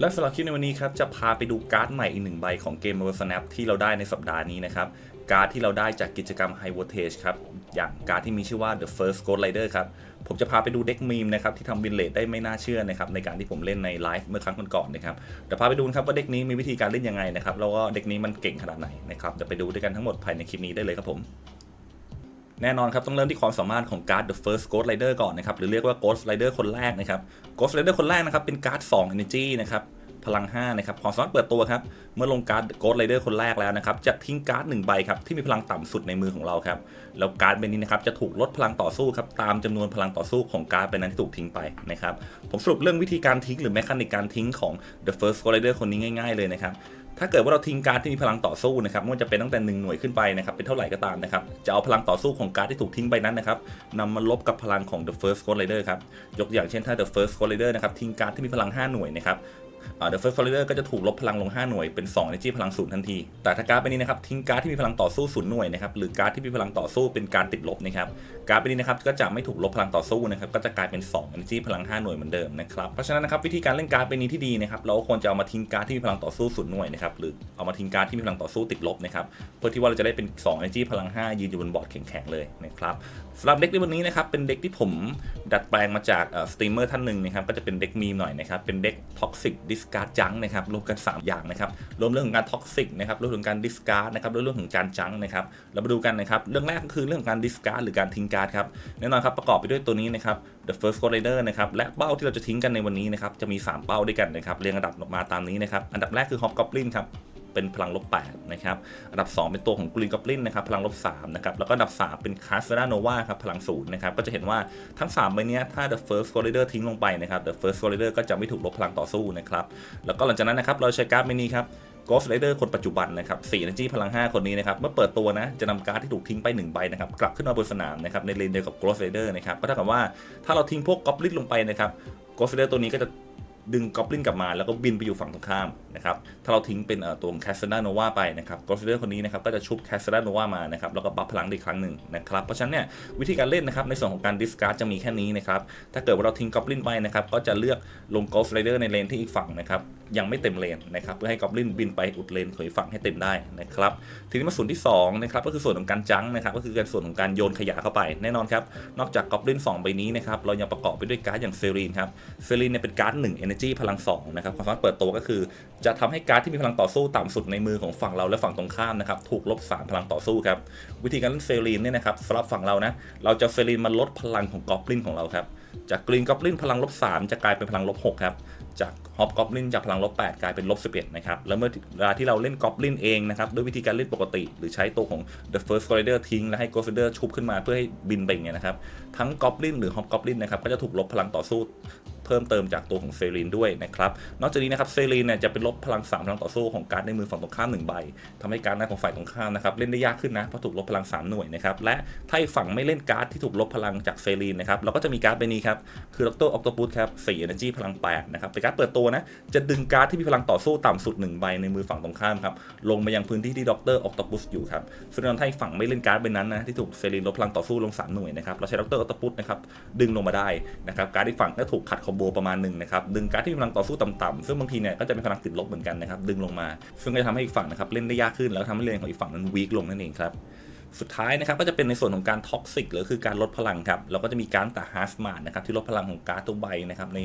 และสำหรับคลิปในวันนี้ครับจะพาไปดูการ์ดใหม่อีกหนึ่งใบของเกม Marvel Snap ที่เราได้ในสัปดาห์นี้นะครับ การ์ดที่เราได้จากกิจกรรม High Voltage ครับ อย่างการ์ดที่มีชื่อว่า The First Ghost Rider ครับ ผมจะพาไปดูเด็กมีมนะครับที่ทำวินเลดได้ไม่น่าเชื่อนะครับในการที่ผมเล่นในไลฟ์เมื่อครั้งก่อนๆนะครับเดี๋ยวพาไปดูครับว่าเด็กนี้มีวิธีการเล่นยังไงนะครับแล้วก็เด็กนี้มันเก่งขนาดไหนนะครับเดี๋ยวไปดูด้วยกันทั้งหมดภายในคลิปนี้ได้เลยครับผม แน่นอนครับต้องเริ่มที่ความสามารถของการ์ด The First Ghost Rider ก่อนนะครับหรือเรียกว่า Ghost Rider คนแรกนะครับ Ghost Rider คนแรกนะครับเป็นการ์ด 2 Energy นะครับพลัง 5 นะครับ ความสามารถเปิดตัวครับ เมื่อลงการ์ด Ghost Rider คนแรกแล้วนะครับ จะทิ้งการ์ด1ใบครับ ที่มีพลังต่ำสุดในมือของเราครับ แล้วการ์ดใบนี้นะครับ จะถูกลดพลังต่อสู้ครับ ตามจำนวนพลังต่อสู้ของการ์ดใบนั้นที่ถูกทิ้งไปนะครับ ผมสรุปเรื่องวิธีการทิ้งหรือแมคานิกการทิ้งของ The First Ghost Rider คนนี้ง่าย ๆ เลยนะครับ ถ้าเกิดว่าเราทิ้งการ์ดที่มีพลังต่อสู้นะครับไม่ว่าจะเป็นตั้งแต่1หน่วยขึ้นไปนะครับเป็นเท่าไหร่ก็ตามนะครับจะเอาพลังต่อสู้ของการ์ดที่ถูกทิ้งไปนั้นนะครับนำมาลบกับพลังของ The First Ghost Rider ครับยกอย่างเช่นถ้า The First Ghost Rider นะครับทิ้งการ์ดที่มีพลัง 5 หน่วยนะครับ อ่า The First Ghost Rider ก็จะถูกลบพลังลง 5 หน่วยเป็น2 energy พลังศูนย์ทันที แต่ถ้าการ์ดใบนี้นะครับทิ้งการ์ดที่มีพลังต่อสู้ศูนย์หน่วยนะครับหรือการ์ดที่มีพลังต่อสู้เป็นการติดลบนะครับการ์ดใบนี้นะครับก็จะไม่ถูกลบพลังต่อสู้นะครับก็จะกลายเป็น2 energy พลัง 5 หน่วยเหมือนเดิมนะครับเพราะฉะนั้นนะครับวิธีการเล่นการ์ดใบนี้ที่ดีนะครับเราควรจะเอามาทิ้งการ์ดที่มีพลังต่อสู้ศูนย์หน่วยนะครับหรือเอามาทิ้งการ์ดที่มีพลังต่อสู้ติดลบนะครับเพื่อที่ว่าเราจะได้เป็น2 energy พลัง 5 ยืนอยู่บนบอร์ดแข็งๆเลยนะครับสำหรับเด็กในวันนี้นะครับเป็นเด็กที่ผมดัดแปลงมาจากสตรีมเมอร์ท่านหนึ่งนะครับก็จะเป็นเด็กมีมหน่อยนะครับเป็นเด็กท็อกซิกดิสการ์ดจังนะครับรวมกัน 3 อย่างนะครับรวมเรื่องของการท็อกซิกนะครับรวมถึงการดิสการ์ดนะครับรวมเรื่องของการจังนะครับเรามาดูกันนะครับเรื่องแรกก็คือเรื่องของการดิสการ์ดหรือการทิ้งการ์ดครับแน่นอนครับประกอบไปด้วยตัวนี้นะครับ The First Corridor นะครับและเป้าที่เราจะทิ้งกันในวันนี้นะครับจะมี 3 เป้าด้วยกันนะครับเรียงอันดับออกมาตามนี้นะครับอันดับแรกคือ Hobgoblin ครับ เป็นพลังลบ8นะครับ อันดับ 2 เป็นตัวของ Green Goblin นะครับ พลังลบ3นะครับ แล้วก็อันดับ 3 เป็น c a s t e l a Nova ครับ พลัง0นะครับ ก็จะเห็นว่าทั้ง3ใบนี้ถ้า The First Ghost Rider ทิ้งลงไปนะครับ The First Ghost Rider ก็จะไม่ถูกลบพลังต่อสู้นะครับ แล้วก็หลังจากนั้นนะครับ เราใช้การ์ดใบนี้ครับ Ghost Rider คนปัจจุบันนะครับ4 Energy พลัง 5 คนนี้นะครับ เมื่อเปิดตัวนะ จะนำการ์ดที่ถูกทิ้งไป 1 ใบนะครับ กลับขึ้นมาบนสนามนะครับ ในเลนเดียวกับ Ghost Rider นะครับ ก็เท่ากับว่าถ้าเราทิ้งพวก Goblin ลงไปนะครับ Ghost Rider ตัวนี้ก็จะ ดึงกอบลินกลับมาแล้วก็บินไปอยู่ฝั่งตรงข้ามนะครับถ้าเราทิ้งเป็นตัวแคสเซนาโนวาไปนะครับ Ghost Rider คนนี้นะครับก็จะชุบแคสเซนาโนวามานะครับแล้วก็บัฟพลังอีกครั้งหนึ่งนะครับเพราะฉะนั้นเนี่ยวิธีการเล่นนะครับในส่วนของการดิสการ์ดจะมีแค่นี้นะครับถ้าเกิดว่าเราทิ้งกอบลินไปนะครับก็จะเลือกลง Ghost Rider ในเลนที่อีกฝั่งนะครับ ยังไม่เต็มเลนนะครับเพื่อให้กอบลินบินไปอุดเลนของอีกฝั่งให้เต็มได้นะครับทีนี้มาส่วนที่2นะครับก็คือส่วนของการจังนะครับก็คือการส่วนของการโยนขยะเข้าไปแน่นอนครับนอกจากกอบลิน2ใบนี้นะครับเรายังประกอบไปด้วยการ์ดอย่างเซรีนครับเซรีนเนี่ยเป็นการ์ด1 Energy พลัง2นะครับความสามารถเปิดตัวก็คือ จะทำให้การ์ดที่มีพลังต่อสู้ต่ำสุดในมือของฝั่งเราและฝั่งตรงข้ามนะครับถูกลบ3พลังต่อสู้ครับวิธีการเล่นเซรีนเนี่ยนะครับสำหรับฝั่งเรานะเราจะเซรีนมาลดพลังของกอบลินของเราครับจากกรีนกอบลินพลังลบ3จะกลายเป็นพลังลบ6ครับ จากฮอปกอบลินจากพลังลบ8กลายเป็นลบ11นะครับ แล้วเมื่อเวลาที่เราเล่นกอบลินเองนะครับ ด้วยวิธีการเล่นปกติ หรือใช้ตัวของ The First Rider ทิ้ง แล้วให้ Ghost Rider ชุบขึ้นมาเพื่อให้บินไปอย่างเงี้ยนะครับ ทั้งกอบลินหรือฮอปกอบลินนะครับก็จะถูกลบพลังต่อสู้ เพิ่มเติมจากตัวของเซรีนด้วยนะครับ นอกจากนี้นะครับเซรีนเนี่ยจะเป็นลบพลัง3พลังต่อสู้ของการ์ดในมือฝั่งตรงข้าม1ใบทำให้การ์ดหน้าของฝ่ายตรงข้ามนะครับเล่นได้ยากขึ้นนะเพราะถูกลบพลัง 3 หน่วยนะครับและถ้าอีกฝั่งไม่เล่นการ์ดที่ถูกลบพลังจากเซรีนนะครับเราก็จะมีการ์ดใบนี้ครับคือดรออคโตปุสครับ4 Energy พลัง8นะครับเป็นการ์ดเปิดตัวนะจะดึงการ์ดที่มีพลังต่อสู้ต่ำสุด 1 ใบในมือฝั่งตรงข้ามครับลงมายังพื้นที่ที่ดรออคโตปุสอยู่ครับซึ่งถ้าอีกฝั่งไม่เล่นการ์ดใบนั้นนะที่ถูกเซรีนลบพลังต่อสู้ลง3หน่วยนะครับเราใช้ดรออคตปุสนะครับดึงลงมาได้นะครับการ์ดอีกฝั่งก็ถูกขัดคอมโบบประมาณหนึ่งนะครับดึงการ์ดที่มีพลังต่อสู้ต่ำๆซึ่งบางทีเนี่ยก็จะเป็นพลังติดลบเหมือนกันนะครับดึงลงมา ซึ่งก็จะทำให้อีกฝั่งนะครับเล่นได้ยากขึ้นแล้วทำให้เลนของอีกฝั่งนั้นวีคลงนั่นเองครับ สุดท้ายนะครับก็จะเป็นในส่วนของการท็อกซิกหรือคือการลดพลังครับเราก็จะมีการแต่ฮาร์สมาร์นะครับที่ลดพลังของการ์ดตัวใบนะครับใน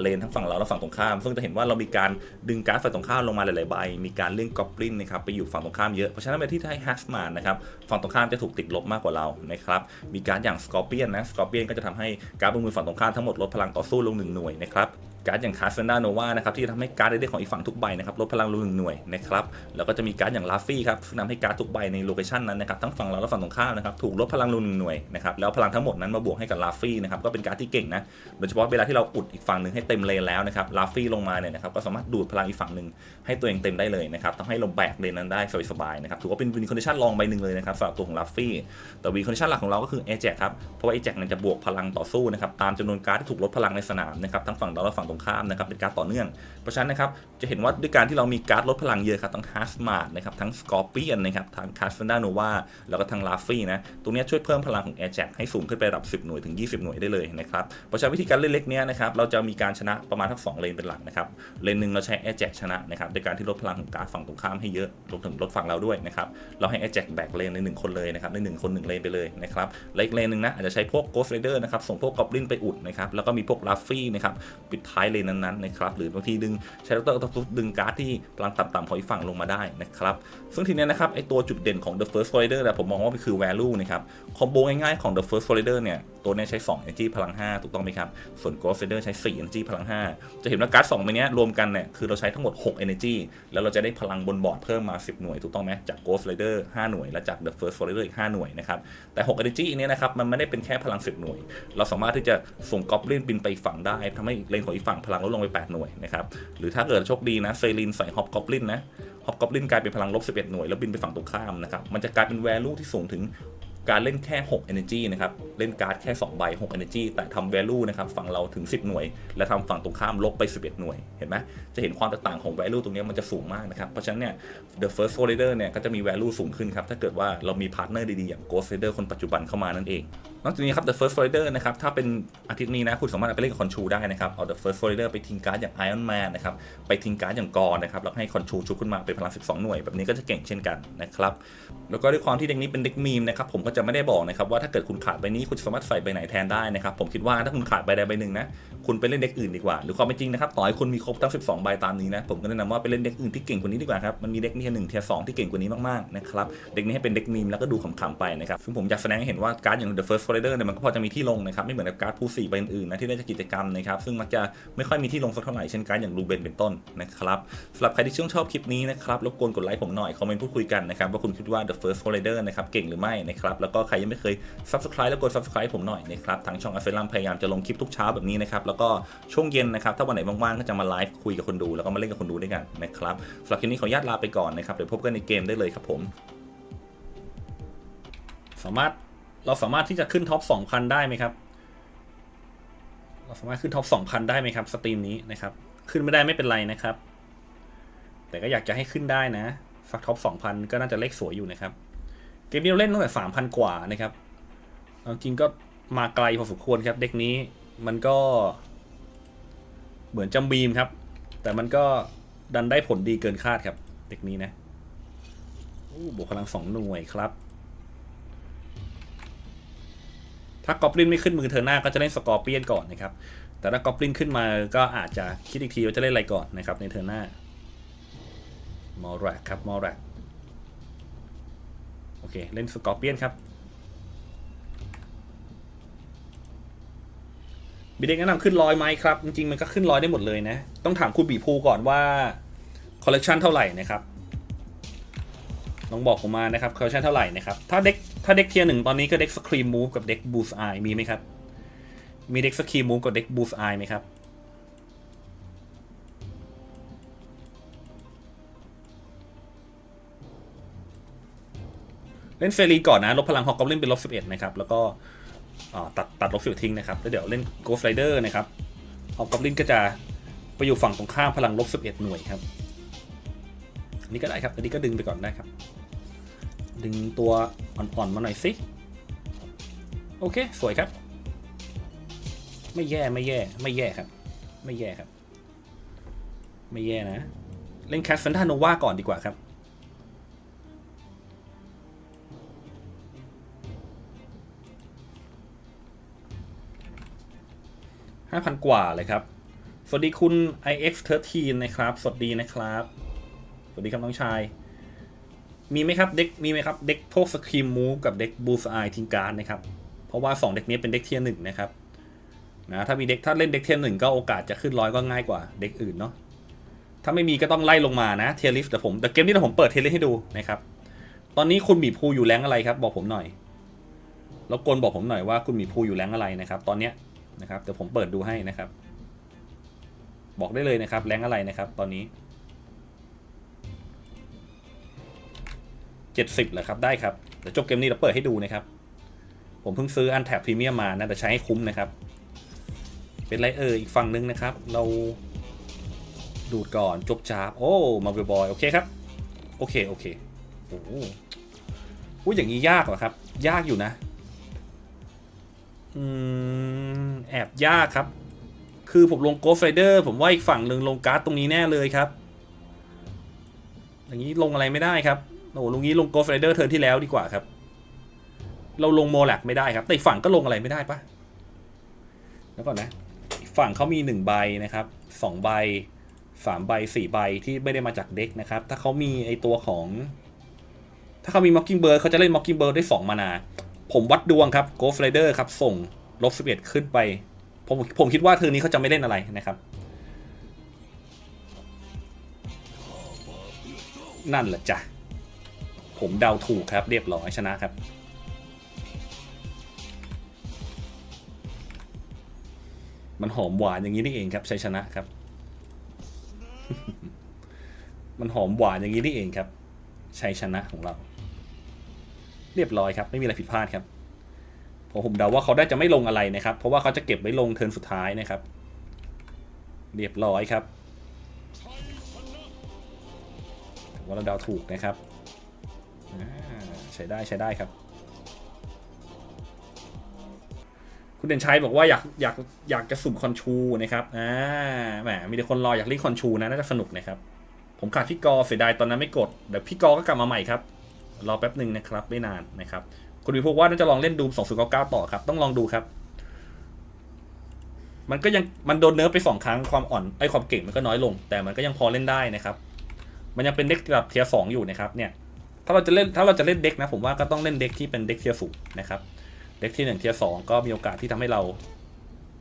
เลนทั้งฝั่งเราและฝั่งตรงข้าม ซึ่งจะเห็นว่าเรามีการดึงการ์ดฝั่งตรงข้ามลงมาหลายๆใบ มีการเลี่ยงกอบลินนะครับไปอยู่ฝั่งตรงข้ามเยอะ เพราะฉะนั้นเวลาที่ให้ฮาร์สมาร์นะครับฝั่งตรงข้ามจะถูกติดลบมากกว่าเรานะครับมีการอย่างสกอร์เปียนนะสกอร์เปียนก็จะทำให้การ์ดบนมือฝั่งตรงข้ามทั้งหมดลดพลังต่อสู้ลงหนึ่งหน่วยนะครับ การ์ดอย่างคาสเซนดาโนวานะครับที่ทำให้การ์ดได้ของอีกฝั่งทุกใบนะครับลดพลังลงหนึ่งหน่วยนะครับแล้วก็จะมีการ์ดอย่างลาฟี่ครับซึ่งทำให้การ์ดทุกใบในโลเคชันนั้นนะครับทั้งฝั่งเราและฝั่งตรงข้ามนะครับถูกลดพลังลงหนึ่งหน่วยนะครับแล้วพลังทั้งหมดนั้นมาบวกให้กับลาฟี่นะครับก็เป็นการ์ดที่เก่งนะโดยเฉพาะเวลาที่เราอุดอีกฝั่งหนึ่งให้เต็มเลนแล้วนะครับลาฟี่ลงมาเนี่ยนะครับก็สามารถดูดพลังอีกฝั่งหนึ่งให้ตัวเองเต็มได้เลยนะครับทำให้เราแบกเลนนั้นได้สบายๆนะครับถือว่าเป็นวินคอนดิชันลองใบหนึ่งเลยนะครับสำหรับตัวของลาฟี่แต่วินคอนดิชันหลักของเราก็คือเอเจครับเพราะว่าเอเจเนี่ยจะบวกพลังต่อสู้นะครับตามจำนวนการ์ดที่ถูกลดพลังในสนามนะครับทั้งฝั่งเราและฝั่งตรงรงข้ามนะครับเป็นการดต่อเนื่อง เพราะฉะนั้นนะครับจะเห็นว่าด้วยการที่เรามีการ์ดลดพลังเยอะครับทั้งฮาร์สมาร์นะครับทั้งสกอร์เปียนนะครับทั้งคาสเฟนดาโนวาแล้วก็ทั้งลาฟี่นะตรงนี้ช่วยเพิ่มพลังของแอร์แจ็คให้สูงขึ้นไประดับ 10 หน่วยถึง 20 หน่วยได้เลยนะครับเพราะฉะนั้นวิธีการเล่นเล็กเนี้ยนะครับเราจะมีการชนะประมาณทั้งสองเลนเป็นหลักนะครับเลนหนึ่งเราใช้แอร์แจ็คชนะนะครับโดยการที่ลดพลังของการ์ดฝั่งตรงข้ามให้เยอะรวมถึงลดฝั่งเราด้วยนะครับเราให้แอร์แจ็คแบกเลนในหนึ่งคนเลยนะครับในหนึ่งคนหนึ่งเลนไปเลยนะครับและอีกเลนหนึ่งนะอาจจะใช้พวกโกสไรเดอร์นะครับส่งพวกกอบลินไปอุดนะครับแล้วก็มีพวกลาฟี่นะครับปิดท้ายเลนนั้นๆนะครับหรือบางทีดึงใช้ดรทุบดึงการ์ดที่พลังต่ำๆของอีกฝั่งลงมาได้นะครับซึ่งทีเนี้ยนะครับไอตัวจุดเด่นของ The First Rider นี่ผมมองว่ามันคือ value นะครับคอมโบง่ายๆของ The First Rider เนี่ย ตัวนี้ใช้ 2 energy พลัง 5 ถูกต้องไหมครับ ส่วน Ghost Rider ใช้ 4 energy พลัง 5 จะเห็นว่าการ์ด2ใบนี้รวมกันเนี่ยคือเราใช้ทั้งหมด 6 energy แล้วเราจะได้พลังบนบอร์ดเพิ่มมา 10 หน่วย ถูกต้องไหมจาก Ghost Rider 5 หน่วย และจาก The First Rider อีก 5 หน่วยนะครับ แต่ 6 energy เนี้ยนะครับมันไม่ได้เป็นแค่พลัง 10 หน่วย เราสามารถที่จะส่งกอบลินบินไปฝั่งได้ทำให้เลนของอีกฝั่งพลังลดลงไป 8 หน่วยนะครับหรือถ้าเกิดโชคดีนะเซรินใส่ฮอปกอบลินนะฮอปกอบลินกลายเป็นพลังลบ11 หน่วยแล้วบินไปฝั่งตรงข้ามนะครับมันจะกลายเป็น value ที่สูงถึง การเล่นแค่ 6 energy นะครับ เล่นการ์ดแค่ 2 ใบ 6 energy แต่ทำ value นะครับ ฝั่งเราถึง 10 หน่วย และทำฝั่งตรงข้ามลบไป 11 หน่วย เห็นไหมจะเห็นความแตกต่างของ value ตรงนี้มันจะสูงมากนะครับ เพราะฉะนั้นเนี่ย the first four rider เนี่ยก็จะมี value สูงขึ้นครับ ถ้าเกิดว่าเรามีพาร์ทเนอร์ดีๆ อย่าง ghost rider คนปัจจุบันเข้ามานั่นเอง นอกจากนี้ครับ the first folder นะครับ ถ้าเป็นอาทิตย์นี้นะ คุณสามารถเอาไปเล่นกับคอนชูได้นะครับ เอา the first folder ไปทิ้งการ์ดอย่าง Iron Man นะครับ ไปทิ้งการ์ดอย่างกรนะครับ แล้วให้คอนชูชุบขึ้นมาเป็นพลัง 12 หน่วย แบบนี้ก็จะเก่งเช่นกันนะครับ แล้วก็ด้วยความที่เด็กนี้เป็นเด็กมีมนะครับ ผมก็จะไม่ได้บอกนะครับว่าถ้าเกิดคุณขาดใบนี้คุณสามารถใส่ใบไหนแทนได้นะครับ ผมคิดว่าถ้าคุณขาดใบใดใบหนึ่งนะ คุณไปเล่นเด็กอื่นดีกว่า หรือความเป็นจริงนะครับ ต่อให้คุณมีครบทั้ง 12 ใบตามนี้นะ ผมก็แนะนำว่าไปเล่นเด็กอื่นที่เก่งกว่านี้ดีกว่าครับ มันมีเด็กเทียร์หนึ่งเทียร์สองที่เก่งกว่านี้มากๆนะครับ เด็กนี้ให้เป็นเด็กมีมแล้วก็ดูขำๆไปนะครับ ซึ่งผมอยากแสดงให้เห็นว่าการ์ดอย่าง The First Rider เนี่ยมันก็พอจะมีที่ลงนะครับไม่เหมือนกับการ์ดผู้สี่ใบอื่นๆนะที่ได้จากกิจกรรมนะครับซึ่งมักจะไม่ค่อยมีที่ลงสักเท่าไหร่เช่นการ์ดอย่างรูเบนเป็นต้นนะครับสำหรับใครที่ชื่นชอบคลิปนี้นะครับรบกวนกดไลค์ผมหน่อยคอมเมนต์พูดคุยกันนะครับว่าคุณคิดว่า The First Rider นะครับเก่งหรือไม่นะครับแล้วก็ใครยังไม่เคย Subscribe แล้วกด Subscribe ผมหน่อยนะครับทางช่องอ f เฟลัมพยายามจะลงคลิปทุกเช้าแบบนี้นะครับแล้วก็ช่วงเย็นนะครับ ถ้าวันไหนว่างๆ ก็จะมาไลฟ์คุยกับคนดู แล้วก็มาเล่นกับคนดูด้วยกันนะครับสำหรับคลิปนี้ขออนุญาตลาไปก่อนนะครับเดี๋ยวพบกันในเกมได้เลยครับผม สามารถเราสามารถที่จะขึ้นท็อป2,000 ได้ไหมครับ เราสามารถขึ้นท็อป2,000 ได้ไหมครับสตรีมนี้นะครับ ขึ้นไม่ได้ไม่เป็นไรนะครับ แต่ก็อยากจะให้ขึ้นได้นะสักท็อป2,000 ก็น่าจะเลขสวยอยู่นะครับ เกมนี้เราเล่นตั้งแต่3,000 กว่านะครับจริงก็มาไกลพอสมควรครับเด็กนี้ มันก็ เหมือนจำบีมครับ แต่มันก็ดันได้ผลดีเกินคาดครับ เด็กนี้นะโอ้บวกพลังสองหน่วยครับ ถ้ากอบลินไม่ขึ้นมือเธอหน้าก็จะเล่นสกอร์เปียนก่อนนะครับ แต่ถ้ากอบลินขึ้นมาก็อาจจะคิดอีกทีว่าจะเล่นอะไรก่อนนะครับ ในเธอหน้ามอร์แรกครับมอร์แรกโอเค เล่นสกอร์เปียนครับ มีเด็กแนะนำขึ้นร้อยไหมครับ จริงๆ มันก็ขึ้นร้อยได้หมดเลยนะ ต้องถามคุณบีภูก่อนว่าคอลเลกชันเท่าไหร่นะครับลองบอกผมมานะครับคอลเลกชันเท่าไหร่นะครับ ถ้าเด็กถ้าเด็กเทียร์หนึ่งตอนนี้ก็เด็กสครีมมูฟกับเด็กบูสไอมีไหมครับ มีเด็กสครีมมูฟกับเด็กบูสไอไหมครับเล่นเฟรีก่อนนะลบพลังฮอกกอบลินเป็นลบ11 นะครับ แล้วก็ ตัดตัดลบสิบทิ้งนะครับ แล้วเดี๋ยวเล่นโกสไ r เดอร์นะครับฮอกกอบลินก็จะไปอยู่ฝั่งตรงข้ามพลังลบ11 หน่วยครับ อันนี้ก็ได้ครับ อันนี้ก็ดึงไปก่อนได้ครับ ดึงตัวอ่อนๆมาหน่อยสิ โอเค สวยครับ ไม่แย่ไม่แย่ไม่แย่ครับ ไม่แย่ครับ ไม่แย่นะ เล่นแคสเฟนทาโนวาก่อนดีกว่าครับ ห้าพันกว่าเลยครับ สวัสดีคุณ ix13 นะครับ สวัสดีนะครับ สวัสดีครับน้องชาย มีไหมครับเด็กมีไหมครับเด็กพวกสครีมมูฟกับเด็กบูสไอทิงการ์ดนะครับ เพราะว่า 2 เด็กนี้เป็นเด็กเทียร์หนึ่งนะครับนะถ้ามีเด็กถ้าเล่นเด็กเทียร์หนึ่งก็โอกาสจะขึ้นร้อยก็ง่ายกว่าเด็กอื่นเนาะถ้าไม่มีก็ต้องไล่ลงมานะเทียร์ลิฟต์แต่ผมแต่เกมนี้เดี๋ยวผมเปิดเทียร์ลิฟต์ให้ดูนะครับตอนนี้คุณหมีภูอยู่แรงอะไรครับ บอกผมหน่อย แล้วกลบอกผมหน่อยว่าคุณหมีภูอยู่แรงอะไรนะครับ ตอนเนี้ย นะครับเดี๋ยวผมเปิดดูให้นะครับ บอกได้เลยนะครับ แรงอะไรนะครับ ตอนนี้เจ็ดสิบเหรอครับได้ครับเดี๋ยวจบเกมนี้เราเปิดให้ดูนะครับ ผมเพิ่งซื้ออันแท็บพรีเมียมมานะแต่ใช้ให้คุ้มนะครับ เป็นไรเอออีกฝั่งหนึ่งนะครับ เราดูดก่อนจบจ้าบโอ้มาบอยโอเคครับ โอเคโอเคโอ้โหอุ๊ยอย่างนี้ยากเหรอครับ ยากอยู่นะ อืมแอบยากครับ คือผมลงโกฟไฟเดอร์ผมว่าอีกฝั่งหนึ่งลงการ์ดตรงนี้แน่เลยครับ อย่างนี้ลงอะไรไม่ได้ครับโอ้โหลงนี้ลงโกฟไฟเดอร์เทิร์นที่แล้วดีกว่าครับ เราลงโมแลกไม่ได้ครับ แต่อีกฝั่งก็ลงอะไรไม่ได้ปะแล้วก่อนนะอีกฝั่งเขามีหนึ่งใบนะครับสองใบสามใบสี่ใบที่ไม่ได้มาจากเด็กนะครับ ถ้าเขามีไอตัวของ ถ้าเขามี Mockingbird เขาจะเล่น Mockingbird ได้สองมานา ผมวัดดวงครับ Ghost Rider ครับ ส่งลบสิบเอ็ดขึ้นไป ผมผมคิดว่าเทอร์นี้เขาจะไม่เล่นอะไรนะครับ นั่นแหละจ้ะ ผมเดาถูกครับเรียบร้อยชนะครับมันหอมหวานอย่างนี้นี่เองครับชัยชนะครับ มันหอมหวานอย่างนี้นี่เองครับชัยชนะของเรา เรียบร้อยครับ ไม่มีอะไรผิดพลาดครับผมผมเดาว่าเขาได้จะไม่ลงอะไรนะครับ เพราะว่าเขาจะเก็บไว้ลงเทิร์นสุดท้ายนะครับ เรียบร้อยครับว่าเราเดาถูกนะครับใช้ได้ใช้ได้ครับ คุณเด่นชัยบอกว่าอยากอยากอยากจะสุ่มคอนชูนะครับอ่าแหมมีแต่คนรออยากเล่นคอนชูนะน่าจะสนุกนะครับ ผมขาดพี่กอเสียดายตอนนั้นไม่กดเดี๋ยวพี่กอก็กลับมาใหม่ครับ รอแป๊บหนึ่งนะครับ ไม่นานนะครับ คุณวิพกว่าน่าจะลองเล่นดูม2099 ต่อครับ ต้องลองดูครับ มันก็ยังมันโดนเนิร์ฟไปสองครั้งความอ่อนไอความเก่งมันก็น้อยลง แต่มันก็ยังพอเล่นได้นะครับ มันยังเป็นเด็กระดับเทียร์สองอยู่นะครับเนี่ยถ้าเราจะเล่นถ้าเราจะเล่นเด็กนะ ผมว่าก็ต้องเล่นเด็กที่เป็นเด็กเทียร์สูงนะครับเด็กที่หนึ่งเทียร์สองก็มีโอกาสที่ทำให้เรา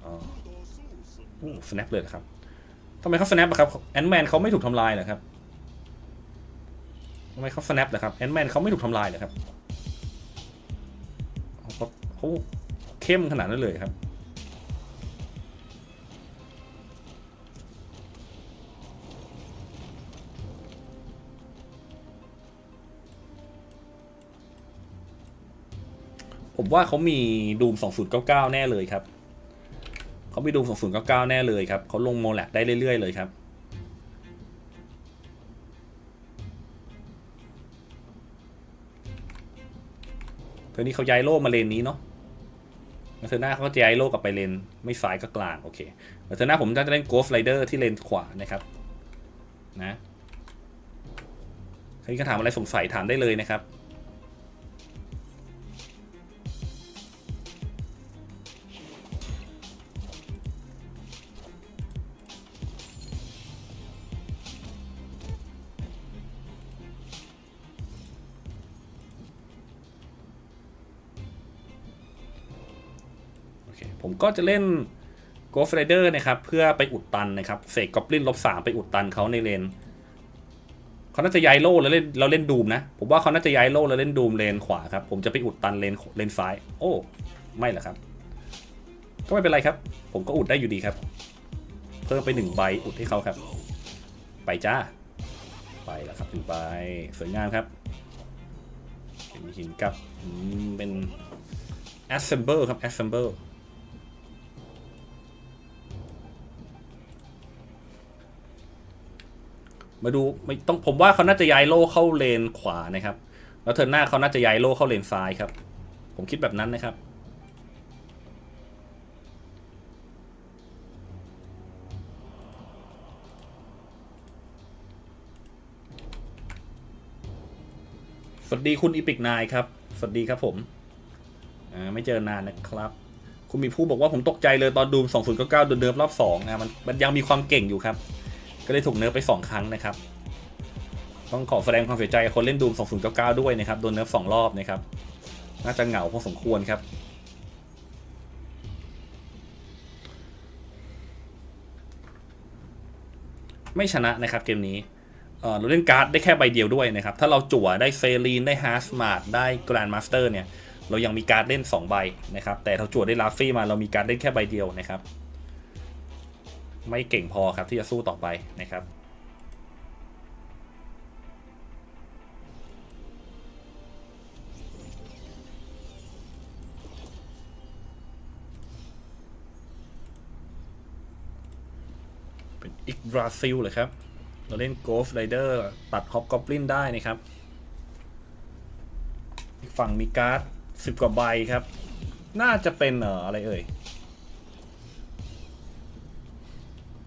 อ่อสแนปเลยครับทำไมเขาสแนปอะครับแอนแมนเขาไม่ถูกทำลายเหรอครับ ทำไมเขาสแนปเหรอครับแอนแมนเขาไม่ถูกทำลายเหรอครับเขาเขาเข้มขนาดนั้นเลยครับผมว่าเขามีดูม 2099 แน่เลยครับ เขามีดูม 2099 แน่เลยครับ เขาลงโมแลกได้เรื่อยๆ เลยครับ เธอนี้เขาย้ายโล่มาเลนนี้เนาะมาเธอหน้าเขาจะย้ายโล่กลับไปเลนไม่ซ้ายก็กลางโอเคมาเธอหน้าผมจะเล่นโกฟไรเดอร์ที่เลนขวานะครับนะใครก็ถามอะไรสงสัยถามได้เลยนะครับ ก็จะเล่น Ghost Rider นะครับ เพื่อไปอุดตันนะครับเสกกอบลินลบสามไปอุดตันเขาในเลนเขาน่าจะย้ายโล่แล้วเล่นเราเล่นดูมนะ ผมว่าเขาน่าจะย้ายโล่แล้วเล่นดูมเลนขวาครับ ผมจะไปอุดตันเลนเลนซ้าย โอ้ ไม่หรอครับ ก็ไม่เป็นไรครับ ผมก็อุดได้อยู่ดีครับ เพิ่มไปหนึ่งใบอุดให้เขาครับ ไปจ้า ไปแล้วครับหนึ่งใบสวยงามครับเป็นหินกับเป็น assemble ครับ assemble มาดูไม่ต้องผมว่าเขาน่าจะย้ายโล่เข้าเลนขวานะครับ แล้วเทิร์นหน้าเขาน่าจะย้ายโล่เข้าเลนซ้ายครับ ผมคิดแบบนั้นนะครับสวัสดีคุณอีพิกนายครับ สวัสดีครับผม อ่าไม่เจอนานนะครับ คุณมีผู้บอกว่าผมตกใจเลยตอนดูม2099โดนเนิร์ฟรอบ2นะมันมันยังมีความเก่งอยู่ครับ ก็เลยถูกเนิร์ฟไป 2 ครั้งนะครับ ต้องขอแสดงความเสียใจคนเล่นดูม 2099 ด้วยนะครับ โดนเนิร์ฟ2รอบนะครับ น่าจะเหงาพอสมควรครับ ไม่ชนะนะครับเกมนี้เออเราเล่นการ์ดได้แค่ใบเดียวด้วยนะครับ ถ้าเราจั่วได้เซรีนได้ฮาร์สมาร์ดได้แกรนด์มาสเตอร์เนี่ย เรายังมีการ์ดเล่น 2 ใบนะครับ แต่เราจั่วได้ลาฟี่มาเรามีการ์ดเล่นแค่ใบเดียวนะครับ ไม่เก่งพอครับที่จะสู้ต่อไปนะครับเป็นอีกบราซิลเลยครับ เราเล่น Ghost Rider ตัด Hop Goblin ได้นะครับ อีกฝั่งมีการ์ดสิบกว่าใบครับ น่าจะเป็นเอ่ออะไรเอ่ย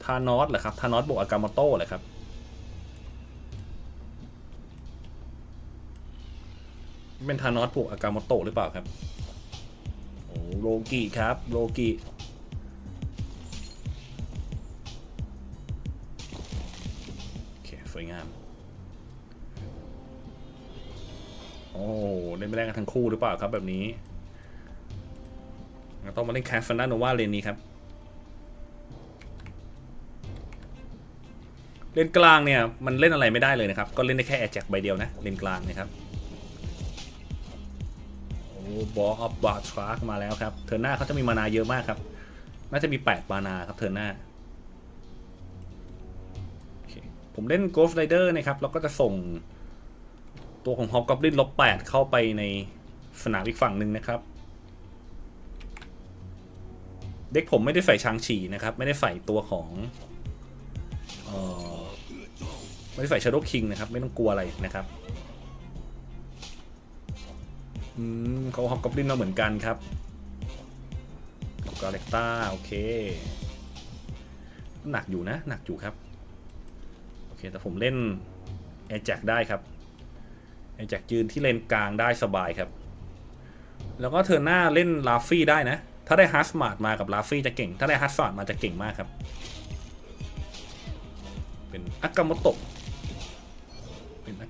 ทานอสเหรอครับทานอสบวกอากามาโต้เหรอครับเป็นทานอสบวกอากามาโต้หรือเปล่าครับโอ้โลกิครับโลกิโอเคสวยงาม โอ้เล่นไม่ได้กันทั้งคู่หรือเปล่าครับแบบนี้ต้องมาเล่นแคสฟันดาโนวาเลนนี้ครับ เลนกลางเนี่ยมันเล่นอะไรไม่ได้เลยนะครับ ก็เล่นได้แค่แอร์แจ็คใบเดียวนะเลนกลางนะครับโอ้บอลออฟบาทราร์กมาแล้วครับเทอร์หน้าเขาจะมีมานาเยอะมากครับ น่าจะมี 8 มานาครับเทอร์หน้าโอเคผมเล่น Ghost Rider นะครับแล้วก็จะส่งตัวของ Hop Goblin ลบ8เข้าไปในสนามอีกฝั่งหนึ่งนะครับ เด็กผมไม่ได้ใส่ชางฉีนะครับ ไม่ได้ใส่ตัวของ ไม่ได้ใส่ Shadow King นะครับ ไม่ต้องกลัวอะไรนะครับอืมเขา Hop Goblin มาเหมือนกันครับกาเล็กต้าโอเค หนักอยู่นะ หนักอยู่ครับ โอเค แต่ผมเล่นแอร์แจ็คได้ครับไอแจ็คยืนที่เลนกลางได้สบายครับ แล้วก็เธอหน้าเล่นลาฟี่ได้นะ ถ้าได้ฮัสมาร์ดมากับลาฟี่จะเก่ง ถ้าได้ฮัสมาร์ดมาจะเก่งมากครับ เป็นอากามโตะ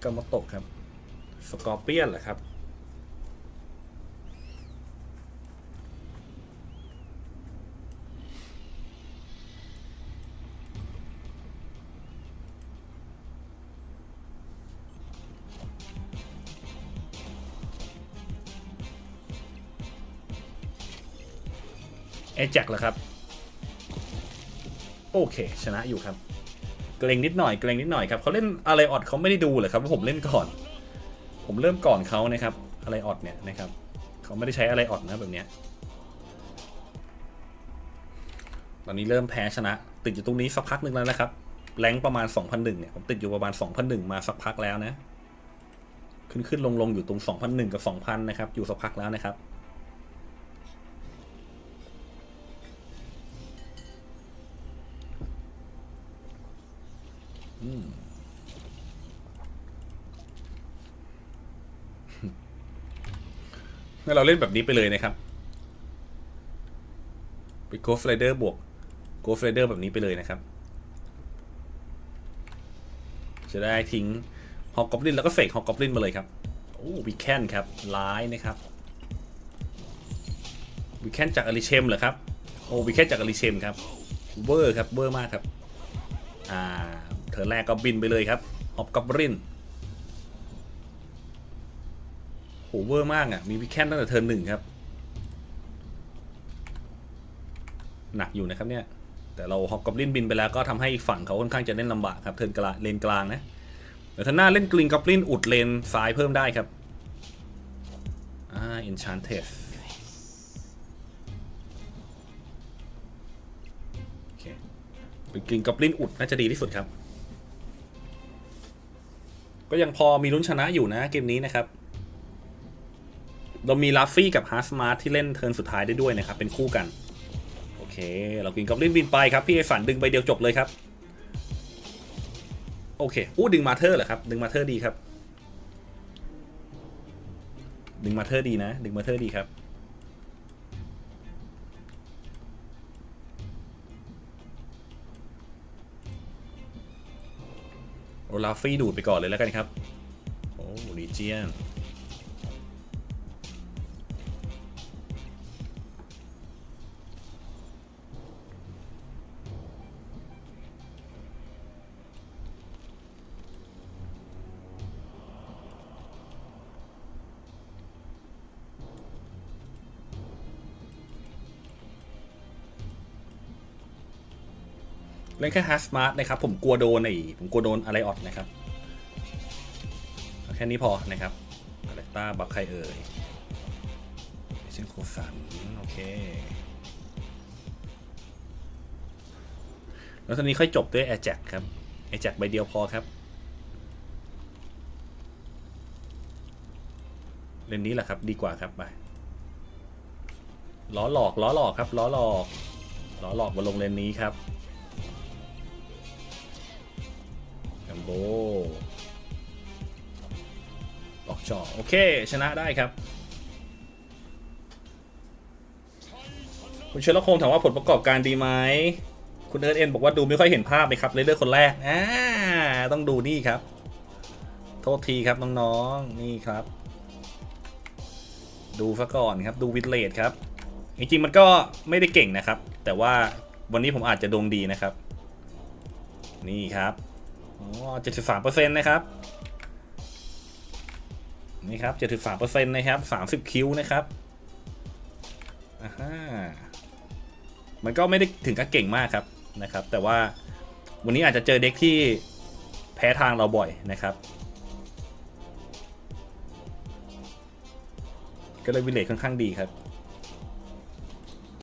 กาโมโตะครับ สกอร์เปียนเหรอครับเอแจ็คเหรอครับ โอเค ชนะอยู่ครับ เกรงนิดหน่อยเกรงนิดหน่อยครับเขาเล่นอะไรออดเขาไม่ได้ดูเลยครับว่าผมเล่นก่อน ผมเริ่มก่อนเขานะครับอะไรออดเนี่ยนะครับเขาไม่ได้ใช้อะไรออดนะแบบเนี้ยตอนนี้เริ่มแพ้ชนะ ติดอยู่ตรงนี้สักพักหนึ่งแล้วนะครับแรงประมาณ 2001เนี่ยผมติดอยู่ประมาณ 2001 มาสักพักแล้วนะ ขึ้นขึ้นลงลงอยู่ตรง 2001 กับ 2000 นะครับ อยู่สักพักแล้วนะครับ งั้นเราเล่นแบบนี้ไปเลยนะครับไปโกฟ r เดอร์บวกโกฟ r เดอร์แบบนี้ไปเลยนะครับ จะได้ทิ้งฮอกกอบลินแล้วก็เฟกฮอกกอบลินมาเลยครับโอ้วิแคนครับร้ายนะครับวิแคนจากอลิเชมเหรอครับโอ้วิแคนจากอลิเชมครับเวอร์ครับเวอร์มากครับ อ่า เธอแรกก็บินไปเลยครับฮอกกอบลินโหเวอร์มากอะ มีวิแคนตั้งแต่เทิร์นหนึ่งครับ หนักอยู่นะครับเนี่ย แต่เราฮอกกอบลินบินไปแล้วก็ทำให้อีกฝั่งเขาค่อนข้างจะเล่นลำบากครับ เทิร์นกลางเลนกลางนะแต่ท่านหน้าเล่นกรีนกอบลินอุดเลนซ้ายเพิ่มได้ครับอ่าอินชานเทสโอเคเป็นกรีนกอบลินอุดน่าจะดีที่สุดครับ ก็ยังพอมีลุ้นชนะอยู่นะเกมนี้นะครับ เรามีลาฟฟี่กับฮาร์สมาร์ทที่เล่นเทิร์นสุดท้ายได้ด้วยนะครับ เป็นคู่กัน โอเค เรากินกอบลินบินไปครับ พี่ไอฝันดึงใบเดียวจบเลยครับ โอเคอู้ดึงมาเธอร์เหรอครับ ดึงมาเธอร์ดีครับ ดึงมาเธอร์ดีนะ ดึงมาเธอร์ดีครับ ลาฟี่ดูดไปก่อนเลยแล้วกันครับ โอ้ลีเจียน เล่นแค่ฮาร์สมาร์ทนะครับผมกลัวโดนไอ้ผมกลัวโดนอะไรออดนะครับแค่นี้พอนะครับคาแรคต้าบัฟใครเอ่ยเช่นโคสันโอเคแล้วตอนนี้ค่อยจบด้วยแอร์แจ็คครับแอร์แจ็คใบเดียวพอครับเลนนี้แหละครับดีกว่าครับไปล้อหลอกล้อหลอกครับล้อหลอกล้อหลอกมาลงเลนนี้ครับ โบออกจอโอเค ชนะได้ครับ คุณเชลโคงถามว่าผลประกอบการดีไหม คุณเอิร์ธเอ็นบอกว่าดูไม่ค่อยเห็นภาพเลยครับเลเดอร์คนแรกอ่าต้องดูนี่ครับ โทษทีครับน้องๆนี่ครับ ดูซะก่อนครับดูวิดเลดครับ จริงๆมันก็ไม่ได้เก่งนะครับ แต่ว่าวันนี้ผมอาจจะดวงดีนะครับ นี่ครับ อ๋อ73%นต์นะครับ นี่ครับ73%นต์นะครับ30คิวนะครับอ่าฮะมันก็ไม่ได้ถึงกับเก่งมากครับนะครับ แต่ว่าวันนี้อาจจะเจอเด็กที่แพ้ทางเราบ่อยนะครับ ก็เลยวิเลทค่อนข้างดีครับ